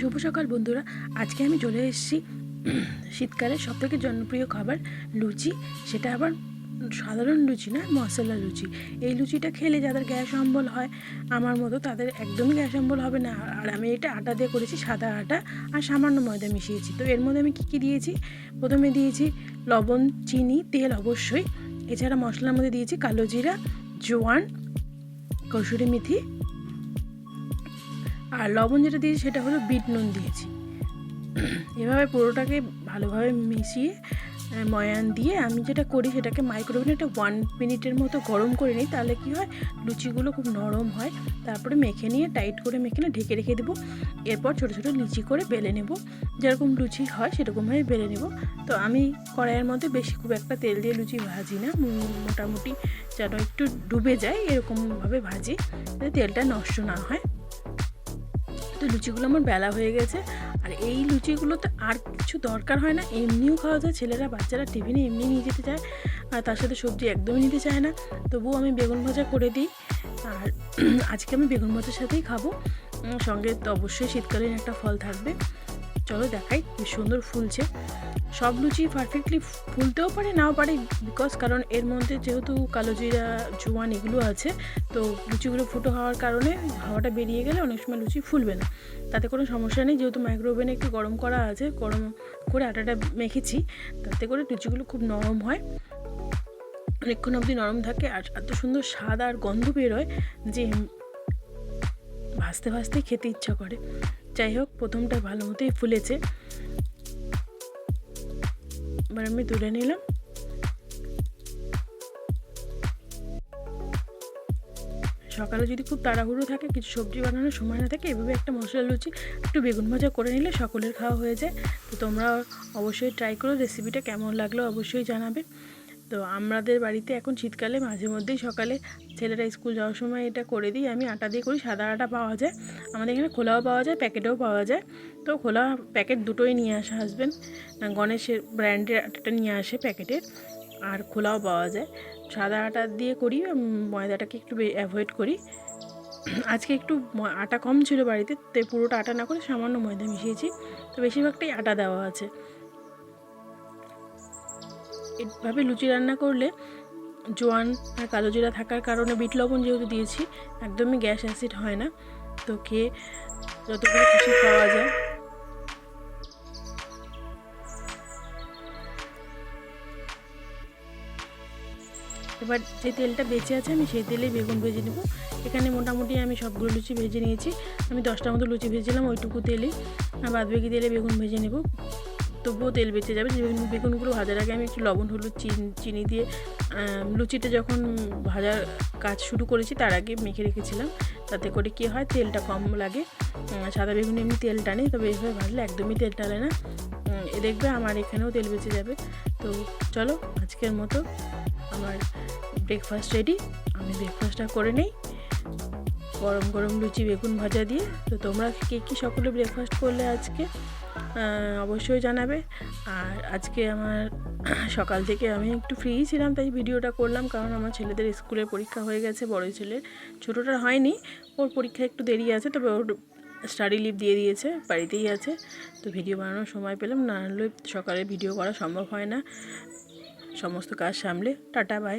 শুভ সকাল, বন্ধুরা। আজকে আমি চলে এসেছি শীতকালে সবথেকে জনপ্রিয় খাবার লুচি। সেটা আবার সাধারণ লুচি না, মশলা লুচি। এই লুচিটা খেলে যাদের গ্যাস অম্বল হয়, আমার মতো তাদের একদমই গ্যাস অম্বল হবে না। আর আমি এটা আটা দিয়ে করেছি সাদা আটা আর সামান্য ময়দা মিশিয়েছি। তো এর মধ্যে আমি কী কী দিয়েছি? প্রথমে দিয়েছি লবণ, চিনি, তেল অবশ্যই। এছাড়া মশলার মধ্যে দিয়েছি কালো জিরা, জোয়ান, কসুরি মেথি আর লবণ যেটা দিয়েছি সেটা হলো বিট নুন দিয়েছি। এভাবে পুরোটাকে ভালোভাবে মিশিয়ে ময়ান দিয়ে আমি যেটা করি সেটাকে মাইক্রোওভেনে একটা ওয়ান মিনিটের মতো গরম করে নিই, তাহলে কি হয়? লুচিগুলো খুব নরম হয়। তারপরে মেখে নিয়ে টাইট করে মেখে নিয়ে ঢেকে রেখে দেবো। এরপর ছোটো ছোটো লুচি করে বেলে নেব। যেরকম লুচি হয় সেরকমভাবে বেলে নেব। তো আমি কড়াইয়ের মধ্যে বেশি খুব একটা তেল দিয়ে লুচি ভাজি না। মোটামুটি যেন একটু ডুবে যায় এরকমভাবে ভাজি তেলটা নষ্ট না হয়। তো লুচিগুলো আমার বেলা হয়ে গেছে। আর এই লুচিগুলোতে আর কিছু দরকার হয় না। এমনিও খাওয়া যায়, ছেলেরা, বাচ্চারা টিফিনে এমনি নিয়ে যেতে চায়। আর তার সাথে সবজি একদমই নিতে চায় না। তবুও আমি বেগুন ভাজা করে দিই। আর আজকে আমি বেগুন ভাজার সাথেই খাব। সঙ্গে তো অবশ্যই শীতকালীন একটা ফল থাকবে। চলো দেখাই কি সুন্দর ফুলছে। সব লুচি পারফেক্টলি ফুলতেও পারে, নাও পারে বিকজ কারণ এর মধ্যে যেহেতু কালো জিরা, জোয়ান এগুলো আছে, তো লুচিগুলো ফুটো হওয়ার কারণে হাওয়াটা বেরিয়ে গেলে অনেক সময় লুচি ফুলবে না। তাতে কোনো সমস্যা নেই, যেহেতু মাইক্রোওভেনে একটু গরম করা আছে, গরম করে আটাটা মেখেছি, তাতে করে লুচিগুলো খুব নরম হয়। অনেকক্ষণ অবধি নরম থাকে, আর এত সুন্দর স্বাদ আর গন্ধ বেরোয় যে ভাজতে ভাজতে খেতে ইচ্ছা করে। যাই হোক, প্রথমটা ভালো মতোই ফুলেছে। এবার আমি তুলে নিলাম। সকালে যদি খুব তাড়াহুড়ো থাকে, কিছু সবজি বানানোর সময় না থাকে, এভাবে একটা মশলা, লুচি, একটু বেগুন ভাজা করে নিলে সকলের খাওয়া হয়ে যায়। তো তোমরা অবশ্যই ট্রাই করো রেসিপিটা কেমন লাগল অবশ্যই জানাবে। তো আমাদের বাড়িতে এখন শীতকালে মাঝে মধ্যেই সকালে ছেলেরা স্কুল যাওয়ার সময় এটা করে দিই। আমি আটা দিয়ে করি, সাদা আটা পাওয়া যায়। আমাদের এখানে খোলাও পাওয়া যায়, প্যাকেটেও পাওয়া যায়। তো খোলা প্যাকেট দুটোই নিয়ে আসা হাসবেন গণেশের ব্র্যান্ডের আটাটা নিয়ে আসে প্যাকেটের আর খোলাও পাওয়া যায়। সাদা আটা দিয়ে করি ময়দাটাকে একটু অ্যাভয়েড করি। আজকে একটু আটা কম ছিল বাড়িতে তাই পুরোটা আটা না করে সামান্য ময়দা মিশিয়েছি। তো বেশিরভাগটাই আটা দেওয়া আছে। এভাবে লুচি রান্না করলে জোয়ান আর কালো জিরা থাকার কারণে বিট লবণ যেহেতু দিয়েছি, একদমই গ্যাস অ্যাসিড হয় না। তো খেয়ে যতগুলো খুশি খাওয়া যায়। এবার যে তেলটা বেঁচে আছে আমি সেই তেলেই বেগুন ভেজে নেব। এখানে মোটামুটি আমি সবগুলো লুচি ভেজে নিয়েছি। আমি দশটার মতো লুচি ভেজেছিলাম, ওইটুকু তেলেই। আর বাদ বাকি তেলে বেগুন ভেজে নেব। তবুও তেল বেঁচে যাবে। যে বেগুনগুলো ভাজার আগে আমি একটু লবণ, হলুদ, চিন- দিয়ে লুচিটা যখন ভাজার কাজ শুরু করেছি তার আগে মেখে রেখেছিলাম। তাতে করে কি হয়, তেলটা কম লাগে। সাদা বেগুন এমনি তেল টানে তবে এভাবে ভাজলে একদমই তেল টানে না। এ দেখবে আমার এখানেও তেল বেঁচে যাবে। তো চলো, আজকের মতো আমার ব্রেকফাস্ট রেডি আমি ব্রেকফাস্টটা করে নেই। গরম গরম লুচি, বেগুন ভাজা দিয়ে। তো তোমরা কে কী সকলে ব্রেকফাস্ট করলে আজকে? অবশ্যই জানাবে। আর আজকে আমার সকাল থেকে আমি একটু ফ্রি ছিলাম, তাই ভিডিওটা করলাম, কারণ আমার ছেলেদের স্কুলের পরীক্ষা হয়ে গেছে বড় ছেলের। ছোটোটার হয়নি, ওর পরীক্ষা একটু দেরি আছে, তবে ওর স্টাডি লিভ দিয়ে দিয়েছে, বাড়িতেই আছে। তো ভিডিও বানানোর সময় পেলাম, না হলে সকালে ভিডিও করা সম্ভব হয় না। সমস্ত কাজ সামলে, টাটা বাই